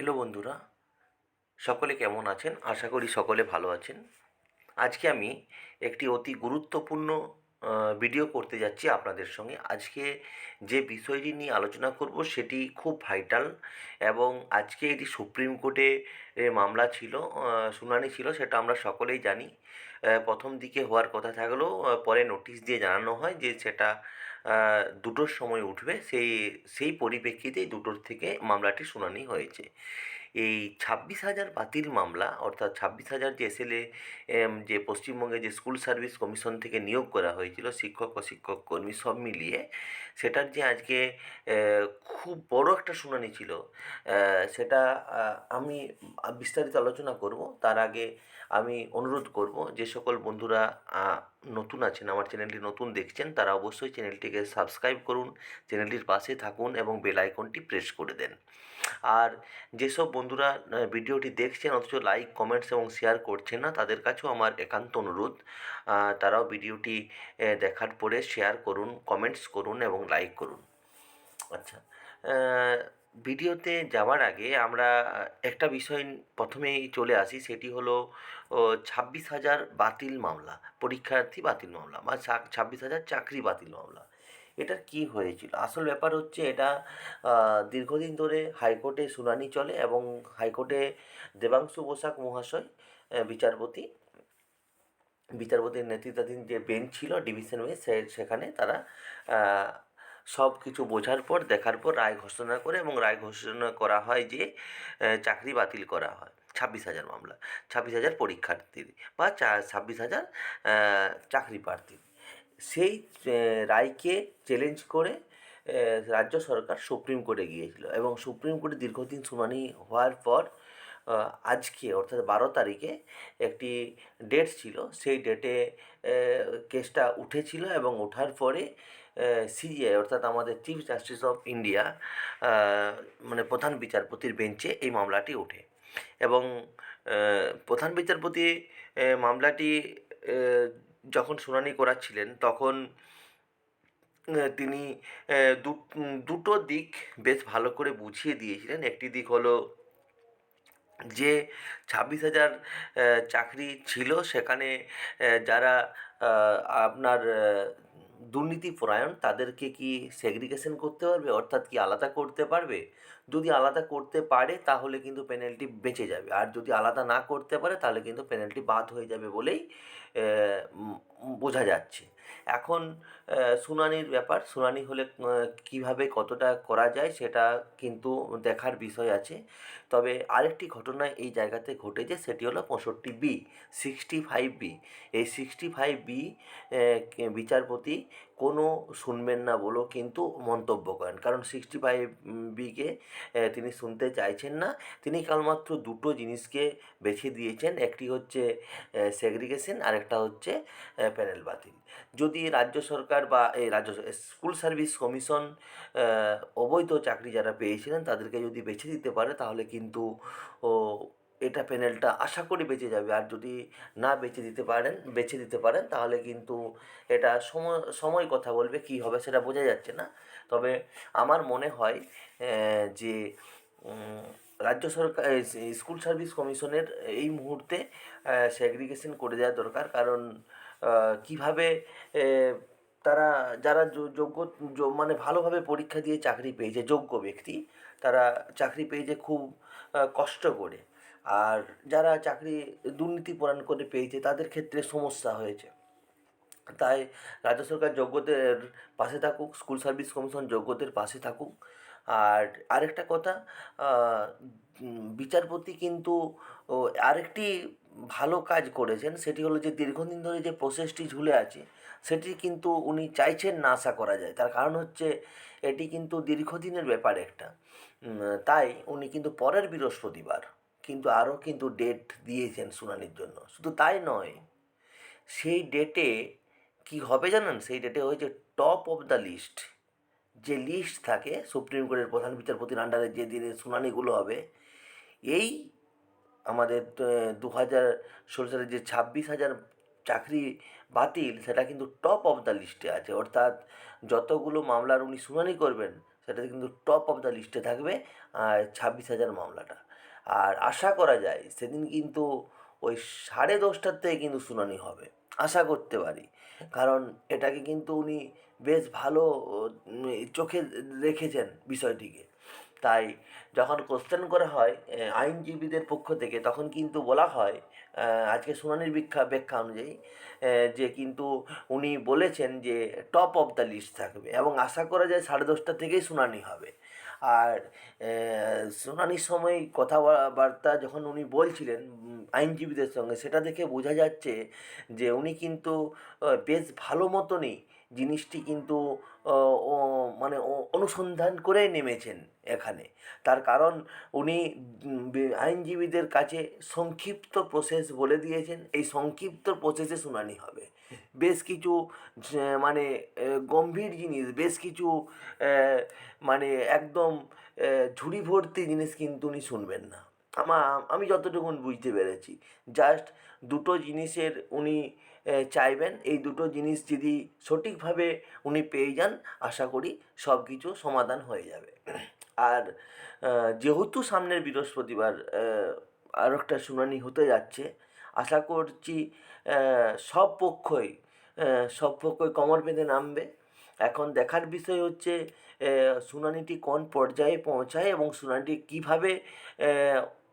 Hello বন্ধুরা, সকলে কেমন আছেন? আশা করি সকলে ভালো আছেন। আজকে আমি একটি অতি গুরুত্বপূর্ণ ভিডিও করতে যাচ্ছি আপনাদের সঙ্গে। আজকে যে বিষয়টি নিয়ে আলোচনা করব সেটি খুব ভাইটাল এবং আজকে এটি সুপ্রিম কোর্টে মামলা ছিল শুনানি ছিল সেটা আমরা সকলেই জানি। প্রথম দিকে হওয়ার কথা থাকলেও পরে নোটিশ দিয়ে জানানো হয় যে সেটা দুটোর সময় উঠবে। সেই সেই পরিপ্রেক্ষিতেই দুটোর থেকে মামলাটি শুনানি হয়েছে। এই ছাব্বিশ হাজার বাতিল মামলা, অর্থাৎ ছাব্বিশ হাজার যে এসএলএ যে পশ্চিমবঙ্গে যে স্কুল সার্ভিস কমিশন থেকে নিয়োগ করা হয়েছিল, শিক্ষক ও শিক্ষক কর্মী সব মিলিয়ে, সেটার যে আজকে খুব বড় একটা শুনানি ছিল সেটা আমি বিস্তারিত আলোচনা করব। তার আগে আমি অনুরোধ করব, যে সকল বন্ধুরা নতুন আছেন, আমার চ্যানেলটি নতুন দেখছেন, তারা অবশ্যই চ্যানেলটিকে সাবস্ক্রাইব করুন চ্যানেলটির পাশে থাকুন এবং বেল আইকনটি প্রেস করে দেন। আর যেসব বন্ধুরা ভিডিওটি দেখছেন, অথচ লাইক কমেন্টস এবং শেয়ার করছেন না, তাদের কাছেও আমার একান্ত অনুরোধ। তারাও ভিডিওটি দেখার পরে শেয়ার করুন কমেন্টস করুন এবং লাইক করুন। আচ্ছা ভিডিওতে যাওয়ার আগে আমরা একটা বিষয় প্রথমেই চলে আসি, সেটি হলো ছাব্বিশ হাজার বাতিল মামলা, পরীক্ষার্থী বাতিল মামলা, বা ছাব্বিশ হাজার চাকরি বাতিল মামলা। এটার কি হয়েছিল? আসল ব্যাপার হচ্ছে এটা দীর্ঘদিন ধরে হাইকোর্টে শুনানি চলে এবং হাইকোর্টে দেবাংশু বসাক মহাশয় বিচারপতি, বিচারপতির নেতৃত্বাধীন যে বেঞ্চ ছিল ডিভিশন বেঞ্চ সেখানে তারা সব কিছু বোঝার পর, দেখার পর রায় ঘোষণা করে এবং রায় ঘোষণা করা হয় যে চাকরি বাতিল করা হয়। ছাব্বিশ হাজার মামলা, ছাব্বিশ হাজার পরীক্ষার্থীর বা চা, ছাব্বিশ হাজার চাকরি প্রার্থীর সেই রায়কে চ্যালেঞ্জ করে রাজ্য সরকার সুপ্রিম কোর্টে গিয়েছিল এবং সুপ্রিম কোর্টে দীর্ঘদিন শুনানি হওয়ার পর আজকে অর্থাৎ বারো তারিখে একটি ডেট ছিল, সেই ডেটে কেসটা উঠেছিল এবং ওঠার পরে সিজিআই অর্থাৎ আমাদের চিফ জাস্টিস অফ ইন্ডিয়া মানে প্রধান বিচারপতির বেঞ্চে এই মামলাটি ওঠে এবং প্রধান বিচারপতি মামলাটি যখন শুনানি করাচ্ছিলেন, তখন তিনি দুটো দিক বেশ ভালো করে বুঝিয়ে দিয়েছিলেন। একটি দিক হলো যে ছাব্বিশ হাজার চাকরি ছিল, সেখানে যারা আপনার দুর্নীতিপরায়ণ তাদেরকে কি সেগ্রিগেশন করতে পারবে? অর্থাৎ কি আলাদা করতে পারবে? যদি আলাদা করতে পারে, তাহলে কিন্তু পেনাল্টি বেঁচে যাবে। আর যদি আলাদা না করতে পারে, তাহলে কিন্তু পেনাল্টি বাদ হয়ে যাবে বলেই বোঝা যাচ্ছে। এখন শুনানির ব্যাপার, শুনানি হলে কীভাবে কতটা করা যায় সেটা কিন্তু দেখার বিষয় আছে। তবে আরেকটি ঘটনা এই জায়গাতে ঘটেছে, সেটি হলো পঁয়ষট্টি বি সিক্সটি ফাইভ বি। এই সিক্সটি ফাইভ বি বিচারপতি কোনো শুনবেন না বলেও কিন্তু মন্তব্য করেন। কারণ সিক্সটি ফাইভ বিকে তিনি শুনতে চাইছেন না। তিনি কেবলমাত্র দুটো জিনিসকে বেছে দিয়েছেন, একটি হচ্ছে সেগ্রিগেশন আরেকটা হচ্ছে প্যানেল বাতিল। যদি রাজ্য সরকার বা এই রাজ্য স্কুল সার্ভিস কমিশন অবৈধ চাকরি যারা পেয়েছিলেন, তাদেরকে যদি বেছে দিতে পারে, তাহলে কিন্তু, ও, এটা প্যানেলটা আশা করি বেঁচে যাবে। আর যদি না বেছে দিতে পারেন, বেছে দিতে পারেন, তাহলে কিন্তু এটা সময় সময় কথা বলবে, কী হবে সেটা বোঝা যাচ্ছে না। তবে আমার মনে হয় যে রাজ্য সরকার স্কুল সার্ভিস কমিশনের এই মুহূর্তে সেগ্রিগেশন করে দেওয়া দরকার। কারণ কীভাবে তারা, যারা যোগ্য মানে ভালোভাবে পরীক্ষা দিয়ে চাকরি পেয়েছে, যোগ্য ব্যক্তি, তারা চাকরি পেয়েছে খুব কষ্ট করে। আর যারা চাকরি দুর্নীতিপরায়ণ করে পেয়েছে, তাদের ক্ষেত্রে সমস্যা হয়েছে। তাই রাজ্য সরকার যোগ্যদের পাশে থাকুক, স্কুল সার্ভিস কমিশন যোগ্যদের পাশে থাকুক। আর আরেকটা কথা বিচারপতি কিন্তু আরেকটি ভালো কাজ করেছেন, সেটি হলো যে দীর্ঘদিন ধরে যে প্রসেসটি ঝুলে আছে, সেটি কিন্তু উনি চাইছেন না আশা করা যায়। তার কারণ হচ্ছে এটি কিন্তু দীর্ঘদিনের ব্যাপার একটা। তাই উনি কিন্তু পরের বৃহস্পতিবার কিন্তু আরও কিন্তু ডেট দিয়েছেন শুনানির জন্য। শুধু তাই নয়, সেই ডেটে কি হবে জানেন? সেই ডেটে হয়েছে টপ অফ দ্য লিস্ট যে লিস্ট থাকে সুপ্রিম কোর্টের প্রধান বিচারপতির আন্ডারে যে দিনে শুনানিগুলো হবে, এই আমাদের দু হাজার ষোলো সালে যে ছাব্বিশ হাজার চাকরি বাতিল, সেটা কিন্তু টপ অফ দ্য লিস্টে আছে। অর্থাৎ যতগুলো মামলার উনি শুনানি করবেন সেটা কিন্তু টপ অফ দ্য লিস্টে থাকবে ছাব্বিশ হাজার মামলাটা। আর আশা করা যায়, সেদিন কিন্তু ওই সাড়ে দশটার থেকে কিন্তু শুনানি হবে। আশা করতে পারি। কারণ এটাকে কিন্তু উনি বেশ ভালো চোখে রেখেছেন বিষয়টিকে। তাই যখন কোশ্চেন করা হয় আইনজীবীদের পক্ষ থেকে, তখন কিন্তু বলা হয় আজকে শুনানির ব্যাখ্যা ব্যাখ্যা অনুযায়ী যে কিন্তু উনি বলেছেন যে টপ অফ দ্য লিস্ট থাকবে এবং আশা করা যায় সাড়ে দশটা থেকেই শুনানি হবে। আর শুনানির সময় কথাবার্তা যখন উনি বলছিলেন আইনজীবীদের সঙ্গে, সেটা দেখে বোঝা যাচ্ছে যে উনি কিন্তু বেশ ভালো মতনই জিনিসটি কিন্তু মানে অনুসন্ধান করে নেমেছেন এখানে। তার কারণ উনি আইনজীবীদের কাছে সংক্ষিপ্ত প্রসেস বলে দিয়েছেন। এই সংক্ষিপ্ত প্রসেসে শুনানি হবে। বেশ কিছু মানে গম্ভীর জিনিস, বেশ কিছু মানে একদম ঝুড়ি ভর্তি জিনিস কিন্তু উনি শুনবেন না। আমা, আমি যতটুকুন বুঝতে পেরেছি। জাস্ট দুটো জিনিসের উনি চাইবেন। এই দুটো জিনিস যদি সঠিকভাবে উনি পেয়ে যান, আশা করি সব কিছু সমাধান হয়ে যাবে। আর যেহেতু সামনের বৃহস্পতিবার আরও একটা শুনানি হতে যাচ্ছে, আশা করছি সব পক্ষই সব পক্ষই কমর বেঁধে নামবে। এখন দেখার বিষয় হচ্ছে শুনানিটি কোন পর্যায়ে পৌঁছায় এবং শুনানিটি কীভাবে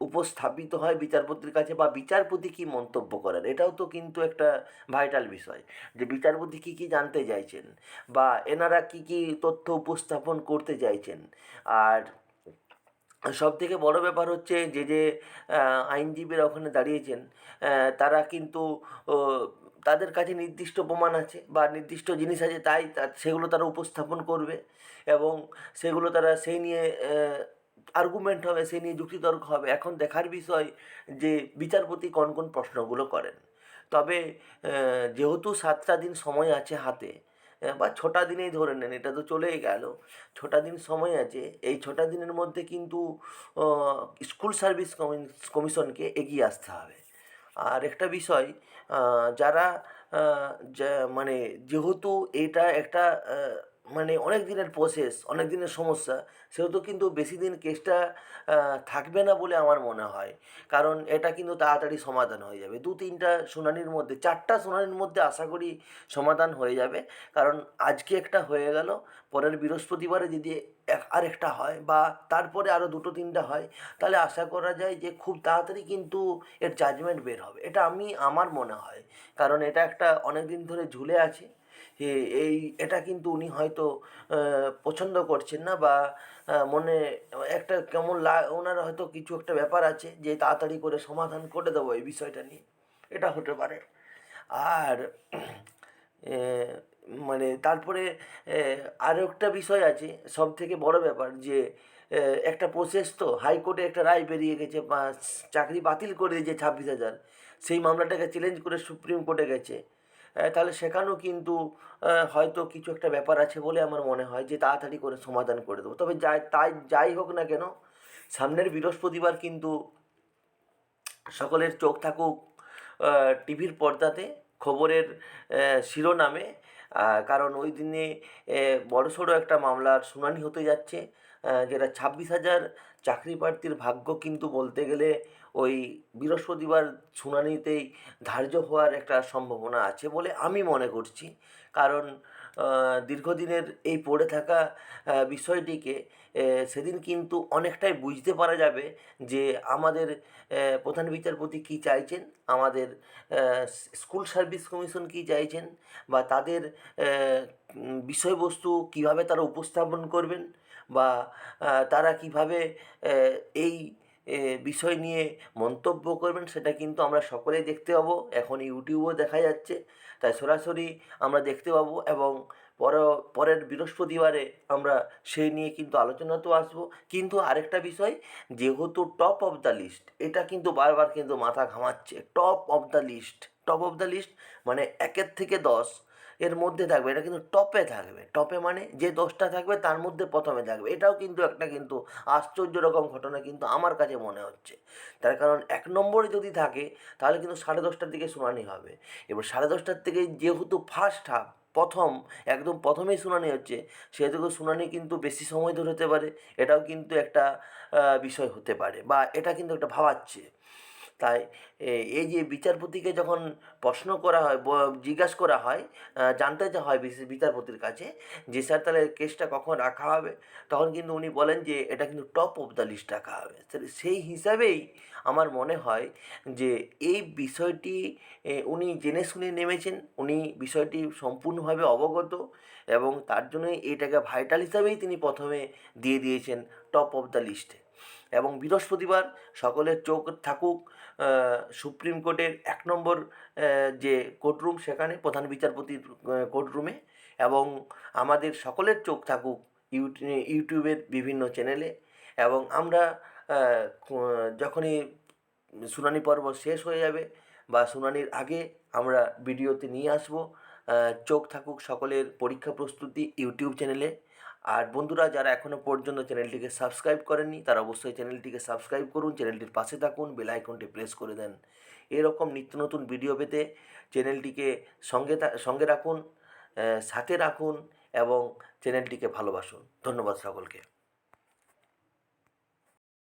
উপস্থাপিত হয় বিচারপতির কাছে বা বিচারপতি কী মন্তব্য করেন? এটাও তো কিন্তু একটা ভাইটাল বিষয় যে বিচারপতি কী কী জানতে চাইছেন বা এনারা কী কী তথ্য উপস্থাপন করতে চাইছেন? আর সব থেকে বড় ব্যাপার হচ্ছে যে যে আইনজীবীরা ওখানে দাঁড়িয়েছেন তারা কিন্তু তাদের কাছে নির্দিষ্ট প্রমাণ আছে বা নির্দিষ্ট জিনিস আছে, তাই সেগুলো তারা উপস্থাপন করবে এবং সেগুলো তারা সেই নিয়ে আর্গুমেন্ট হবে, সে নিয়ে যুক্তিতর্ক হবে। এখন দেখার বিষয় যে বিচারপতি কোন কোন প্রশ্নগুলো করেন। তবে যেহেতু সাতটা দিন সময় আছে হাতে বা ছটা দিনেই ধরে নেন, এটা তো চলেই গেল। ছটা দিন সময় আছে, এই ছটা দিনের মধ্যে কিন্তু স্কুল সার্ভিস কমি- কমিশনকে এগিয়ে আসতে হবে। আর একটা বিষয় যারা মানে যেহেতু এটা একটা মানে অনেক দিনের প্রসেস অনেক দিনের সমস্যা, সেহেতু কিন্তু বেশি দিন কেসটা থাকবে না বলে আমার মনে হয়। কারণ এটা কিন্তু তাড়াতাড়ি সমাধান হয়ে যাবে। দু তিনটা শুনানির মধ্যে, চারটা শুনানির মধ্যে আশা করি সমাধান হয়ে যাবে। কারণ আজকে একটা হয়ে গেল, পরের বৃহস্পতিবারে যদি এক- আরেকটা হয় বা তারপরে আরও দুটো তিনটা হয়, তাহলে আশা করা যায় যে খুব তাড়াতাড়ি কিন্তু এর জাজমেন্ট বের হবে। এটা আমি, আমার মনে হয়। কারণ এটা একটা অনেক দিন ধরে ঝুলে আছে। এই, এটা কিন্তু উনি হয়তো পছন্দ করছেন না বা মনে একটা কেমন লা, ওনার হয়তো কিছু একটা ব্যাপার আছে যে তাড়াতাড়ি করে সমাধান করে দেবো এই বিষয়টা নিয়ে। এটা হতে পারে। আর মানে তারপরে আরও একটা বিষয় আছে সব থেকে বড় ব্যাপার যে একটা প্রসেস তো, হাইকোর্টে একটা রায় বেরিয়ে গেছে চাকরি বাতিল করে দিয়েছে ছাব্বিশ হাজার। সেই মামলাটাকে চ্যালেঞ্জ করে সুপ্রিম কোর্টে গেছে। তাহলে সেখানেও কিন্তু হয়তো কিছু একটা ব্যাপার আছে বলে আমার মনে হয় যে তাড়াতাড়ি করে সমাধান করে দেবো। তবে যাই, তাই, যাই হোক না কেন, সামনের বৃহস্পতিবার কিন্তু সকলের চোখ থাকুক টিভির পর্দাতে খবরের শিরোনামে। কারণ ওই দিনে বড়সড় একটা মামলার শুনানি হতে যাচ্ছে যেটা ছাব্বিশ হাজার চাকরি প্রার্থীর ভাগ্য কিন্তু বলতে গেলে ওই বৃহস্পতিবার শুনানিতেই ধার্য হওয়ার একটা সম্ভাবনা আছে বলে আমি মনে করছি। কারণ দীর্ঘদিনের এই পড়ে থাকা বিষয়টিকে সেদিন কিন্তু অনেকটাই বুঝতে পারা যাবে যে আমাদের প্রধান বিচারপতি কী চাইছেন, আমাদের স্কুল সার্ভিস কমিশন কী চাইছেন বা তাদের বিষয়বস্তু কীভাবে তারা উপস্থাপন করবেন বা তারা কীভাবে এই বিষয় নিয়ে মন্তব্য করবেন, সেটা কিন্তু আমরা সকলেই দেখতে পাবো। এখন ইউটিউবেও দেখা যাচ্ছে। তাই সরাসরি আমরা দেখতে পাবো এবং পর, পরের বৃহস্পতিবারে আমরা সেই নিয়ে কিন্তু আলোচনাতেও আসব। কিন্তু আরেকটা বিষয়, যেহেতু টপ অফ দ্য লিস্ট এটা কিন্তু বারবার কিন্তু মাথা ঘামাচ্ছে। Top of the list top of the list মানে একের থেকে দশ। এর মধ্যে থাকবে, এটা কিন্তু টপে থাকবে। টপে মানে যে দশটা থাকবে, তার মধ্যে প্রথমে থাকবে। এটাও কিন্তু একটা কিন্তু আশ্চর্য রকম ঘটনা কিন্তু আমার কাছে মনে হচ্ছে। তার কারণ এক নম্বরে যদি থাকে, তাহলে কিন্তু সাড়ে দশটার দিকে শুনানি হবে। এবার সাড়ে দশটার থেকে যেহেতু ফার্স্ট হাফ প্রথম, একদম প্রথমেই শুনানি হচ্ছে, সেহেতু শুনানি কিন্তু বেশি সময় ধরে হতে পারে। এটাও কিন্তু একটা বিষয় হতে পারে বা এটা কিন্তু একটা ভাবাচ্ছে। তাই এই যে বিচারপতিকে যখন প্রশ্ন করা হয় জিজ্ঞাসা করা হয় জানতে চাওয়া হয় বিচারপতির কাছে, যে স্যার তাহলে কেসটা কখন রাখা হবে, তখন কিন্তু উনি বলেন যে এটা কিন্তু টপ অফ দ্য লিস্ট রাখা হবে। সেই হিসাবেই আমার মনে হয় যে এই বিষয়টি উনি জেনে শুনে নেমেছেন, উনি বিষয়টি সম্পূর্ণভাবে অবগত এবং তার জন্যই এটাকে ভাইটাল হিসাবেই তিনি প্রথমে দিয়ে দিয়েছেন টপ অফ দ্য লিস্টে এবং বৃহস্পতিবার সকলের চোখ থাকুক সুপ্রিম কোর্টের এক নম্বর যে কোর্টরুম, সেখানে প্রধান বিচারপতির কোর্টরুমে এবং আমাদের সকলের চোখ থাকুক ইউটি- ইউটিউবের বিভিন্ন চ্যানেলে এবং আমরা যখনই শুনানি পর্ব শেষ হয়ে যাবে বা শুনানির আগে আমরা ভিডিওতে নিয়ে আসব চোখ থাকুক সকলের পরীক্ষা প্রস্তুতি ইউটিউব চ্যানেলে আর বন্ধুরা, যারা এখনও পর্যন্ত চ্যানেলটিকে সাবস্ক্রাইব করেননি, তারা অবশ্যই চ্যানেলটিকে সাবস্ক্রাইব করুন, চ্যানেলটির পাশে থাকুন, বেল আইকনটি প্রেস করে দেন। এরকম নিত্য নতুন ভিডিও পেতে চ্যানেলটিকে সঙ্গে সঙ্গে রাখুন সাথে রাখুন এবং চ্যানেলটিকে ভালোবাসুন। ধন্যবাদ সকলকে।